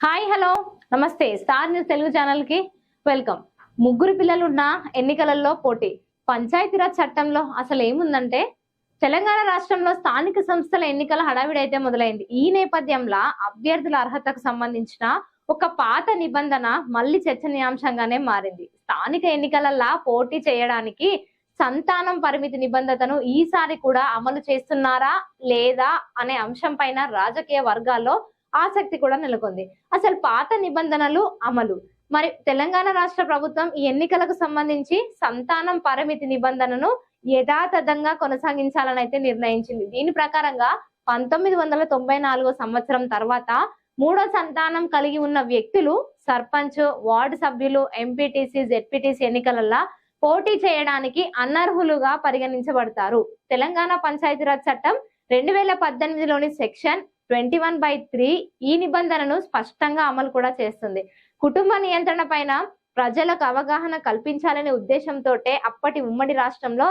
Hi hello. నమస్తే. Star news Telugu ఛానల్కి welcome. ముగ్గురు పిల్లలున్న ఎన్నికలలో పోటీ. పంచాయతీరాజ్ చట్టంలో అసలు ఏముందంటే తెలంగాణ రాష్ట్రంలో స్థానిక సంస్థల ఎన్నికల హడావిడి అయితే మొదలైంది. ఈ నేపథ్యంలో అభ్యర్థుల అర్హతకు సంబంధించిన ఒక పాత నిబంధన మళ్ళీ చర్చనీయాంశంగానే మారింది. స్థానిక ఎన్నికలలా పోటీ చేయడానికి సంతానం పరిమితి నిబంధతను ఈసారి కూడా అమలు చేస్తున్నారా లేదా అనే అంశం పైన రాజకీయ వర్గాల్లో ఆసక్తి కూడా నెలకొంది. అసలు పాత నిబంధనలు అమలు. మరి తెలంగాణ రాష్ట్ర ప్రభుత్వం ఈ ఎన్నికలకు సంబంధించి సంతానం పరిమితి నిబంధనను యథాతథంగా కొనసాగించాలని అయితే నిర్ణయించింది. దీని ప్రకారంగా పంతొమ్మిది వందల తొంభై నాలుగో సంవత్సరం తర్వాత మూడో సంతానం కలిగి ఉన్న వ్యక్తులు సర్పంచ్ వార్డు సభ్యులు ఎంపీటీసీ జెడ్పీటీసీ ఎన్నికలలో పోటీ చేయడానికి అనర్హులుగా పరిగణించబడతారు. తెలంగాణ పంచాయతీరాజ్ చట్టం రెండు వేల పద్దెనిమిదిలోని section twenty one by three ఈ నిబంధనను స్పష్టంగా అమలు కూడా చేస్తుంది. కుటుంబ నియంత్రణ పైన ప్రజలకు అవగాహన కల్పించాలనే ఉద్దేశంతో అప్పటి ఉమ్మడి రాష్ట్రంలో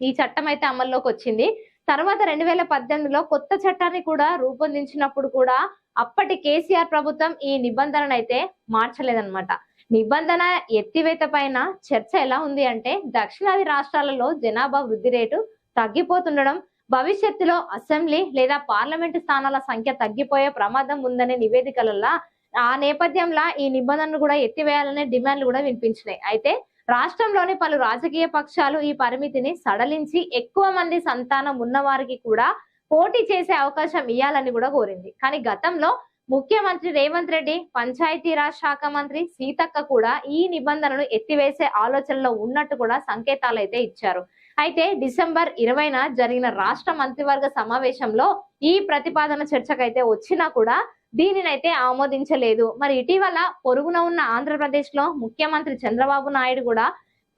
ఈ చట్టం అయితే అమల్లోకి వచ్చింది. తర్వాత రెండు వేల పద్దెనిమిదిలో కొత్త చట్టాన్ని కూడా రూపొందించినప్పుడు కూడా అప్పటి కేసీఆర్ ప్రభుత్వం ఈ నిబంధనను అయితే మార్చలేదన్నమాట. నిబంధన ఎత్తివేత పైన చర్చ ఎలా ఉంది అంటే దక్షిణాది రాష్ట్రాలలో జనాభా వృద్ధి రేటు తగ్గిపోతుండడం భవిష్యత్తులో అసెంబ్లీ లేదా పార్లమెంటు స్థానాల సంఖ్య తగ్గిపోయే ప్రమాదం ఉందనే నివేదికలలో ఆ నేపథ్యంలో ఈ నిబంధనలు కూడా ఎత్తివేయాలనే డిమాండ్లు కూడా వినిపించినాయి. అయితే రాష్ట్రంలోని పలు రాజకీయ పక్షాలు ఈ పరిమితిని సడలించి ఎక్కువ మంది సంతానం ఉన్నవారికి కూడా పోటీ చేసే అవకాశం ఇవ్వాలని కూడా కోరింది. కానీ గతంలో ముఖ్యమంత్రి రేవంత్ రెడ్డి పంచాయతీరాజ్ శాఖ మంత్రి సీతక్క కూడా ఈ నిబంధనను ఎత్తివేసే ఆలోచనలో ఉన్నట్టు కూడా సంకేతాలు అయితే ఇచ్చారు. అయితే డిసెంబర్ ఇరవైన జరిగిన రాష్ట్ర మంత్రివర్గ సమావేశంలో ఈ ప్రతిపాదన చర్చకైతే వచ్చినా కూడా దీనినైతే ఆమోదించలేదు. మరి ఇటీవల పొరుగున ఉన్న ఆంధ్రప్రదేశ్లో ముఖ్యమంత్రి చంద్రబాబు నాయుడు కూడా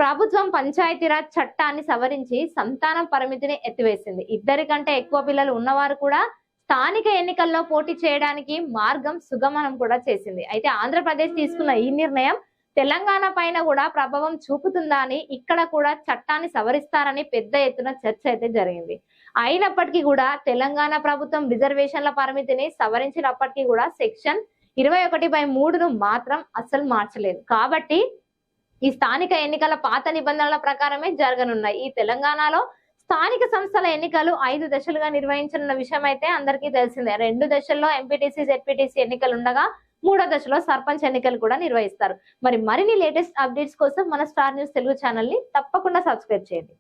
ప్రభుత్వం పంచాయతీరాజ్ చట్టాన్ని సవరించి సంతానం పరిమితిని ఎత్తివేసింది. ఇద్దరి కంటే ఎక్కువ పిల్లలు ఉన్నవారు కూడా స్థానిక ఎన్నికల్లో పోటీ చేయడానికి మార్గం సుగమనం కూడా చేసింది. అయితే ఆంధ్రప్రదేశ్ తీసుకున్న ఈ నిర్ణయం తెలంగాణ పైన కూడా ప్రభావం చూపుతుందా అని ఇక్కడ కూడా చట్టాన్ని సవరిస్తారని పెద్ద ఎత్తున చర్చ అయితే జరిగింది. అయినప్పటికీ కూడా తెలంగాణ ప్రభుత్వం రిజర్వేషన్ల పరిమితిని సవరించినప్పటికీ కూడా సెక్షన్ ఇరవై ఒకటి బై మూడును మాత్రం అస్సలు మార్చలేదు. కాబట్టి ఈ స్థానిక ఎన్నికల పాత నిబంధనల ప్రకారమే జరగనున్నాయి. ఈ తెలంగాణలో స్థానిక సంస్థల ఎన్నికలు ఐదు దశలుగా నిర్వహించనున్న విషయం అయితే అందరికీ తెలిసిందే. రెండు దశల్లో ఎంపీటీసీ జెడ్పీటీసీ ఎన్నికలు ఉండగా మూడో దశలో సర్పంచ్ ఎన్నికలు కూడా నిర్వహిస్తారు. మరి మరిన్ని లేటెస్ట్ అప్డేట్స్ కోసం మన స్టార్ న్యూస్ తెలుగు ఛానల్ని తప్పకుండా సబ్స్క్రైబ్ చేయండి.